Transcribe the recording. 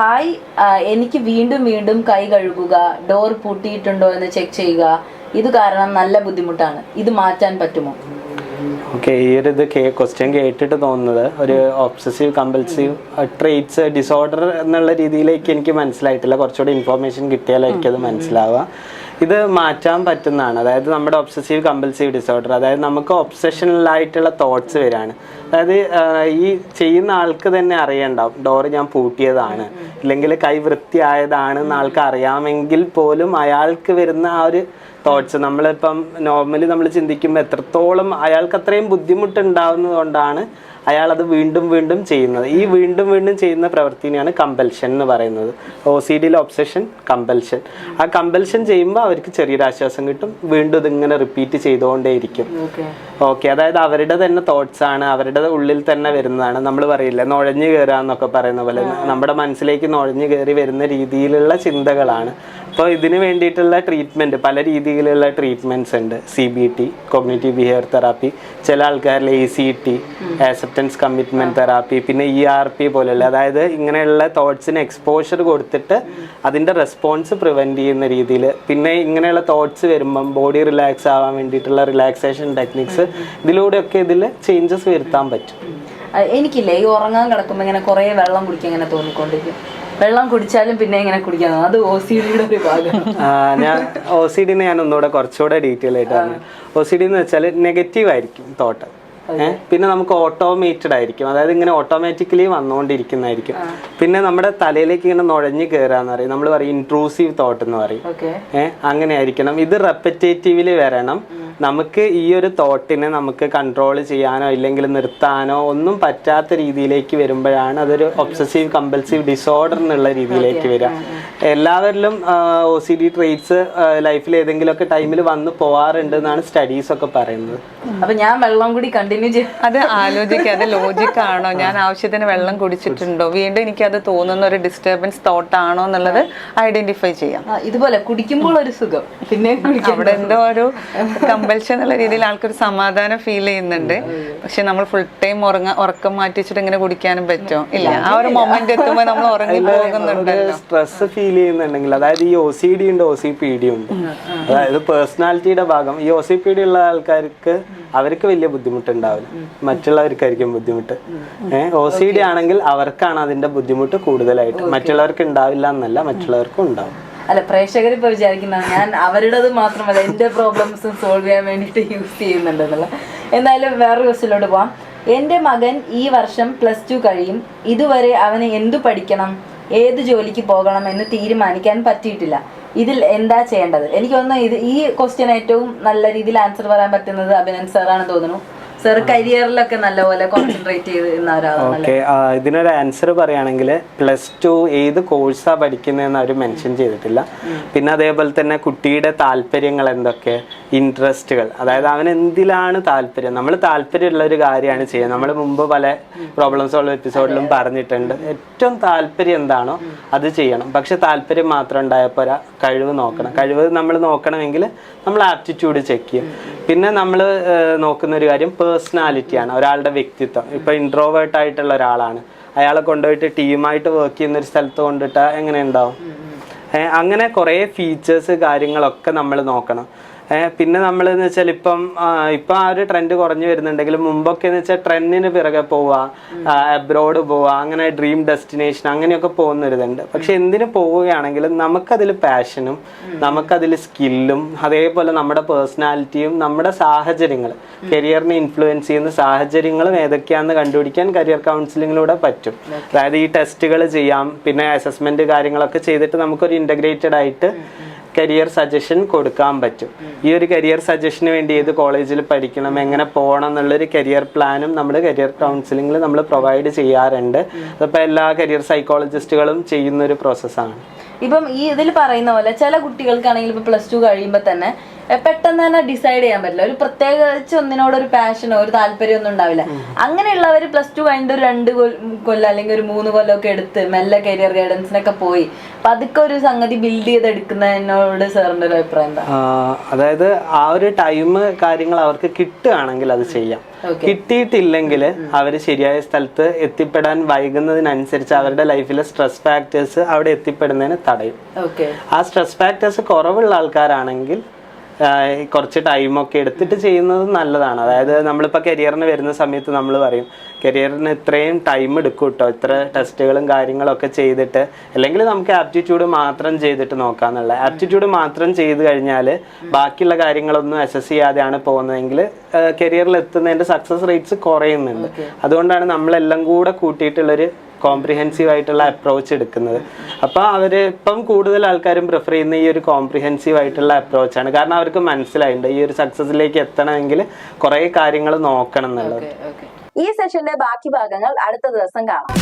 Hi എനിക്ക് വീണ്ടും വീണ്ടും കൈ കഴുകുക ഡോർ പൂട്ടിയിട്ടുണ്ടോ എന്ന് ചെക്ക് ചെയ്യുക. ഇത് കാരണം നല്ല ബുദ്ധിമുട്ടാണ്. ഇത് മാറ്റാൻ പറ്റുമോ? ഓക്കെ ഈ ഒരു ഇത് ക്വസ്റ്റ്യൻ കേട്ടിട്ട് തോന്നുന്നത്. ഒരു ഒബ്സസീവ് കമ്പൽസീവ് ട്രേറ്റ്സ് ഡിസോർഡർ എന്നുള്ള രീതിയിലേക്ക് എനിക്ക് മനസ്സിലായിട്ടില്ല. കുറച്ചുകൂടി ഇൻഫോർമേഷൻ കിട്ടിയാലായിരിക്കും അത് മനസ്സിലാവുക. ഇത് മാറ്റാൻ പറ്റുന്നതാണ്. അതായത് നമ്മുടെ ഒബ്സസീവ് കമ്പൽസീവ് ഡിസോർഡർ അതായത് നമുക്ക് ഒബ്സഷനിലായിട്ടുള്ള തോട്ട്സ് വരാണ്. അതായത് ഈ ചെയ്യുന്ന ആൾക്ക് തന്നെ അറിയണ്ടാവും. ഡോറ് ഞാൻ പൂട്ടിയതാണ്. ഇല്ലെങ്കിൽ കൈ വൃത്തിയായതാണ് എന്ന് ആൾക്ക് അറിയാമെങ്കിൽ പോലും അയാൾക്ക് വരുന്ന ആ ഒരു തോട്ട്സ് നമ്മളിപ്പം നോർമലി നമ്മൾ ചിന്തിക്കുമ്പോൾ എത്രത്തോളം അയാൾക്ക് അത്രയും ബുദ്ധിമുട്ടുണ്ടാവുന്നത് കൊണ്ടാണ് അയാൾ അത് വീണ്ടും വീണ്ടും ചെയ്യുന്നത്. ഈ വീണ്ടും വീണ്ടും ചെയ്യുന്ന പ്രവൃത്തിനെയാണ് കമ്പൽഷൻ എന്ന് പറയുന്നത്. ഒ സി ഡിയിലെ ഒബ്സഷൻ കമ്പൽഷൻ ആ കമ്പൽഷൻ ചെയ്യുമ്പോൾ അവർക്ക് ചെറിയൊരു ആശ്വാസം കിട്ടും. വീണ്ടും ഇതിങ്ങനെ റിപ്പീറ്റ് ചെയ്തുകൊണ്ടേയിരിക്കും. ഓക്കെ അതായത് അവരുടെ തന്നെ തോട്ട്സ് ആണ് അവരുടെ ഉള്ളിൽ തന്നെ വരുന്നതാണ് നമ്മൾ പറയില്ല നുഴഞ്ഞു കയറുക എന്നൊക്കെ പറയുന്ന പോലെ. നമ്മുടെ മനസ്സിലേക്ക് നുഴഞ്ഞു കയറി വരുന്ന രീതിയിലുള്ള ചിന്തകളാണ്. അപ്പോൾ ഇതിന് വേണ്ടിയിട്ടുള്ള ട്രീറ്റ്മെന്റ് പല രീതിയിലുള്ള ട്രീറ്റ്മെന്റ്സ് ഉണ്ട്. C B T cognitive behaviour therapy ചില ആൾക്കാരിൽ A C T acceptance commitment therapy പിന്നെ ഇ ആർ പി പോലെയുള്ള. അതായത് ഇങ്ങനെയുള്ള തോട്ട്സിന് എക്സ്പോഷർ കൊടുത്തിട്ട് അതിന്റെ റെസ്പോൺസ് പ്രിവെന്റ് ചെയ്യുന്ന രീതിയിൽ പിന്നെ ഇങ്ങനെയുള്ള തോട്ട്സ് വരുമ്പം ബോഡി റിലാക്സ് ആവാൻ വേണ്ടിയിട്ടുള്ള റിലാക്സേഷൻ ടെക്നിക്സ് ഇതിലൂടെയൊക്കെ ഇതിൽ ചേഞ്ചസ് വരുത്താൻ പറ്റും. എനിക്കില്ലേ ഈ ഉറങ്ങാൻ കിടക്കുമ്പോൾ ഇങ്ങനെ കുറേ വെള്ളം കുടിക്കാൻ ഇങ്ങനെ തോന്നിക്കൊണ്ടിരിക്കും. വെള്ളം കുടിച്ചാലും പിന്നെ ഇങ്ങനെ കുടിക്കാൻ അത് ഒ സി ഡിയുടെ ഒരു ഭാഗമാണ് ഞാൻ ഒ സി ഡിനെ ഞാൻ ഒന്നുകൂടെ കുറച്ചുകൂടെ ഡീറ്റെയിൽ ആയിട്ട് പറഞ്ഞു. ഒ സി ഡി എന്ന് വെച്ചാൽ നെഗറ്റീവ് ആയിരിക്കും തോട്ട്. പിന്നെ നമുക്ക് ഓട്ടോമേറ്റഡ് ആയിരിക്കും. അതായത് ഇങ്ങനെ ഓട്ടോമാറ്റിക്കലി വന്നുകൊണ്ടിരിക്കുന്നതായിരിക്കും. പിന്നെ നമ്മുടെ തലയിലേക്ക് ഇങ്ങനെ നുഴഞ്ഞു കയറാന്ന് പറയും. നമ്മൾ പറയും ഇൻട്രൂസീവ് തോട്ട് എന്ന് പറയും. ഏഹ് അങ്ങനെ ആയിരിക്കണം. ഇത് റെപ്പറ്റേറ്റീവിൽ വരണം. നമുക്ക് ഈ ഒരു തോട്ടിനെ നമുക്ക് കൺട്രോൾ ചെയ്യാനോ ഇല്ലെങ്കിൽ നിർത്താനോ ഒന്നും പറ്റാത്ത രീതിയിലേക്ക് വരുമ്പോഴാണ് അതൊരു ഒബ്സസീവ് കമ്പൽസീവ് ഡിസോർഡർ എന്നുള്ള രീതിയിലേക്ക് വരിക. എല്ലാവരിലും ഒ സി ഡി ട്രേറ്റ്സ് ലൈഫിൽ ഏതെങ്കിലുമൊക്കെ ടൈമിൽ വന്ന് പോവാറുണ്ട് എന്നാണ് സ്റ്റഡീസ് ഒക്കെ പറയുന്നത്. അപ്പൊ ഞാൻ വെള്ളം കൂടി കണ്ടിന്യൂ ചെയ്യും അത് ആലോചിക്കുക അത് ലോജിക് ആണോ? ഞാൻ ആവശ്യത്തിന് വെള്ളം കുടിച്ചിട്ടുണ്ടോ? വീണ്ടും എനിക്ക് അത് തോന്നുന്ന ഒരു ഡിസ്റ്റർബൻസ് തോട്ട് ആണോ എന്നുള്ളത് ഐഡന്റിഫൈ ചെയ്യാം. ഇതുപോലെ കുടിക്കുമ്പോൾ ഒരു സുഖം പിന്നെ കുടിക്കാൻ അവിടെ എന്തോ ഒരു കമ്പൽഷൻ എന്നുള്ള രീതിയിൽ ആൾക്കൊരു സമാധാനം ഫീൽ ചെയ്യുന്നുണ്ട്. പക്ഷെ നമ്മൾ ഫുൾ ടൈം ഉറങ്ങ ഉറക്കം മാറ്റിച്ചിട്ട് ഇങ്ങനെ കുടിക്കാനും പറ്റുമോ ഇല്ല ആ ഒരു മൊമെന്റ് എത്തുമ്പോൾ നമ്മൾ ഉറങ്ങി പോകുന്നുണ്ട് സ്ട്രെസ് ഫീൽ ചെയ്യുന്നുണ്ടെങ്കിൽ അതായത് ഈ ഒ സി ഡി ഉണ്ട് ഒ സി പി ഡി ഉണ്ട്. അതായത് പേഴ്സണാലിറ്റിയുടെ ഭാഗം ഈ ഒ സി പി ഡി ഉള്ള ആൾക്കാർക്ക് അവർക്ക് വലിയ ബുദ്ധിമുട്ടുണ്ടാവില്ല. മറ്റുള്ളവർക്കായിരിക്കും ബുദ്ധിമുട്ട്. ഏഹ് ഒ സി ഡി ആണെങ്കിൽ അവർക്കാണ് അതിന്റെ ബുദ്ധിമുട്ട് കൂടുതലായിട്ട്. മറ്റുള്ളവർക്ക് ഉണ്ടാവില്ല എന്നല്ല മറ്റുള്ളവർക്കും ഉണ്ടാവും. അല്ല പ്രേക്ഷകർ ഇപ്പൊ വിചാരിക്കുന്നത് ഞാൻ അവരുടേത് മാത്രമല്ല എന്റെ പ്രോബ്ലംസ് സോൾവ് ചെയ്യാൻ വേണ്ടിയിട്ട് യൂസ് ചെയ്യുന്നുണ്ടെന്നുള്ള എന്തായാലും വേറൊരു ക്വസ്റ്റിലോട്ട് പോവാം. എന്റെ മകൻ ഈ വർഷം പ്ലസ് ടു കഴിയും. ഇതുവരെ അവന് എന്തു പഠിക്കണം? ഏത് ജോലിക്ക് പോകണം എന്ന് തീരുമാനിക്കാൻ പറ്റിയിട്ടില്ല. ഇതിൽ എന്താ ചെയ്യേണ്ടത്? എനിക്ക് തോന്നുന്നു ഇത് ഈ ക്വസ്റ്റ്യൻ ഏറ്റവും നല്ല രീതിയിൽ ആൻസർ പറയാൻ പറ്റുന്നത് അഭിനന്ദ് സാറാണെന്ന് തോന്നുന്നു. സാർ കരിയറിലൊക്കെ നല്ലപോലെ കോൺസെൻട്രേറ്റ് ചെയ്ത് നിന്ന ഒരാളാണ് ഓക്കെ ഇതിനൊരു ആൻസർ പറയുകയാണെങ്കിൽ പ്ലസ് ടു ഏത് കോഴ്സാണ് പഠിക്കുന്നതെന്ന് അവർ മെൻഷൻ ചെയ്തിട്ടില്ല. പിന്നെ അതേപോലെ തന്നെ കുട്ടിയുടെ താല്പര്യങ്ങൾ എന്തൊക്കെ? ഇൻട്രസ്റ്റുകൾ അതായത് അവൻ എന്തിലാണ് താല്പര്യം? നമ്മൾ താല്പര്യമുള്ള ഒരു കാര്യമാണ് ചെയ്യുക നമ്മൾ മുമ്പ് പല പ്രോബ്ലം സോൾവ് എപ്പിസോഡിലും പറഞ്ഞിട്ടുണ്ട്. ഏറ്റവും താല്പര്യം എന്താണോ അത് ചെയ്യണം. പക്ഷെ താല്പര്യം മാത്രം ഉണ്ടായപ്പോൾ ഒരാ കഴിവ് നോക്കണം. കഴിവ് നമ്മൾ നോക്കണമെങ്കിൽ നമ്മൾ ആപ്റ്റിറ്റ്യൂഡ് ചെക്ക് ചെയ്യും. പിന്നെ നമ്മൾ നോക്കുന്ന ഒരു കാര്യം പേഴ്സണാലിറ്റിയാണ് ഒരാളുടെ വ്യക്തിത്വം. ഇപ്പോൾ ഇൻട്രോവേർട്ട് ആയിട്ടുള്ള ഒരാളാണ്. അയാളെ കൊണ്ടുപോയിട്ട് ടീമായിട്ട് വർക്ക് ചെയ്യുന്ന ഒരു സ്ഥലത്ത് കൊണ്ടിട്ടാൽ എങ്ങനെ ഉണ്ടാവും? അങ്ങനെ കുറേ ഫീച്ചേഴ്സ് കാര്യങ്ങളൊക്കെ നമ്മൾ നോക്കണം. പിന്നെ നമ്മൾ എന്ന് വെച്ചാൽ ഇപ്പം ഇപ്പം ആ ഒരു ട്രെൻഡ് കുറഞ്ഞു വരുന്നുണ്ടെങ്കിൽ മുമ്പൊക്കെ എന്ന് വെച്ചാൽ ട്രെൻഡിന് പിറകെ പോവുക അബ്രോഡ് പോവുക അങ്ങനെ ഡ്രീം ഡെസ്റ്റിനേഷൻ അങ്ങനെയൊക്കെ പോകുന്ന ഒരു ഇതുണ്ട്. പക്ഷെ എന്തിനു പോവുകയാണെങ്കിലും നമുക്കതിൽ പാഷനും നമുക്കതിൽ സ്കില്ലും അതേപോലെ നമ്മുടെ പേഴ്സണാലിറ്റിയും നമ്മുടെ സാഹചര്യങ്ങൾ കരിയറിനെ ഇൻഫ്ലുവൻസ് ചെയ്യുന്ന സാഹചര്യങ്ങളും ഏതൊക്കെയാണെന്ന് കണ്ടുപിടിക്കാൻ കരിയർ കൗൺസിലിങ്ങിലൂടെ പറ്റും. അതായത് ഈ ടെസ്റ്റുകൾ ചെയ്യാം പിന്നെ അസസ്മെന്റ് കാര്യങ്ങളൊക്കെ ചെയ്തിട്ട് നമുക്കൊരു ഇന്റഗ്രേറ്റഡ് ആയിട്ട് കരിയർ സജഷൻ കൊടുക്കാൻ പറ്റും. ഈ ഒരു കരിയർ സജഷന് വേണ്ടി ഏത് കോളേജിൽ പഠിക്കണം എങ്ങനെ പോകണം എന്നുള്ളൊരു കരിയർ പ്ലാനും നമ്മൾ കരിയർ കൗൺസിലിംഗിൽ നമ്മൾ പ്രൊവൈഡ് ചെയ്യാറുണ്ട്. അതിപ്പോൾ എല്ലാ കരിയർ സൈക്കോളജിസ്റ്റുകളും ചെയ്യുന്ന ഒരു പ്രോസസ്സാണ് ഇപ്പം ഈ ഇതിൽ പറയുന്ന പോലെ ചില കുട്ടികൾക്കാണെങ്കിൽ ഇപ്പം പ്ലസ് ടു കഴിയുമ്പോൾ തന്നെ പെട്ടെന്ന് തന്നെ ഡിസൈഡ് ചെയ്യാൻ പറ്റില്ല. ഒരു പ്രത്യേകിച്ച് ഒന്നിനോട് ഒരു പാഷനോ ഒരു താല്പര്യം ഒന്നും ഉണ്ടാവില്ല അങ്ങനെയുള്ളവർ പ്ലസ് ടു കഴിഞ്ഞിട്ട് ഒരു രണ്ട് കൊല്ലം അല്ലെങ്കിൽ ഒരു മൂന്ന് കൊല്ലം ഒക്കെ എടുത്ത് മെല്ലെ കരിയർ ഗൈഡൻസിനൊക്കെ പോയി. പതുക്കെ ഒരു സംഗതി ബിൽഡ് ചെയ്തെടുക്കുന്നതിനോട് സാറിന്റെ ഒരു അഭിപ്രായം എന്താ? അതായത് ആ ഒരു ടൈം കാര്യങ്ങൾ അവർക്ക് കിട്ടുകയാണെങ്കിൽ അത് ചെയ്യാം. കിട്ടിയിട്ടില്ലെങ്കിൽ അവർ ശരിയായ സ്ഥലത്ത് എത്തിപ്പെടാൻ വൈകുന്നതിനനുസരിച്ച് അവരുടെ ലൈഫിലെ സ്ട്രെസ് ഫാക്ടേഴ്സ് അവിടെ എത്തിപ്പെടുന്നതിന് തടയും. ആ സ്ട്രെസ് ഫാക്ടേഴ്സ് കുറവുള്ള ആൾക്കാരാണെങ്കിൽ കുറച്ച് ടൈമൊക്കെ എടുത്തിട്ട് ചെയ്യുന്നത് നല്ലതാണ്. അതായത് നമ്മളിപ്പോൾ കരിയറിന് വരുന്ന സമയത്ത് നമ്മൾ പറയും കരിയറിന് ഇത്രയും ടൈം എടുക്കും കേട്ടോ ഇത്ര ടെസ്റ്റുകളും കാര്യങ്ങളൊക്കെ ചെയ്തിട്ട് അല്ലെങ്കിൽ നമുക്ക് ആപ്റ്റിറ്റ്യൂഡ് മാത്രം ചെയ്തിട്ട് നോക്കാന്നുള്ള. ആപ്റ്റിറ്റ്യൂഡ് മാത്രം ചെയ്ത് കഴിഞ്ഞാൽ ബാക്കിയുള്ള കാര്യങ്ങളൊന്നും അസസ് ചെയ്യാതെയാണ് പോകുന്നതെങ്കിൽ കരിയറിൽ എത്തുന്നതിന്റെ സക്സസ് റേറ്റ്സ് കുറയുന്നുണ്ട്. അതുകൊണ്ടാണ് നമ്മളെല്ലാം കൂടെ കൂട്ടിയിട്ടുള്ളൊരു കോംപ്രിഹെൻസീവ് ആയിട്ടുള്ള അപ്രോച്ച് എടുക്കുന്നത്. അപ്പോൾ അവർ ഇപ്പം കൂടുതൽ ആൾക്കാരും പ്രിഫർ ചെയ്യുന്ന ഈ ഒരു കോംപ്രിഹെൻസീവ് ആയിട്ടുള്ള അപ്രോച്ചാണ് കാരണം അവർക്ക് മനസ്സിലായിട്ടുണ്ട് ഈ ഒരു സക്സസിലേക്ക് എത്തണമെങ്കിൽ കുറേ കാര്യങ്ങൾ നോക്കണം എന്നുള്ളത്. ഈ സെഷന്റെ ബാക്കി ഭാഗങ്ങൾ അടുത്ത ദിവസം കാണാം.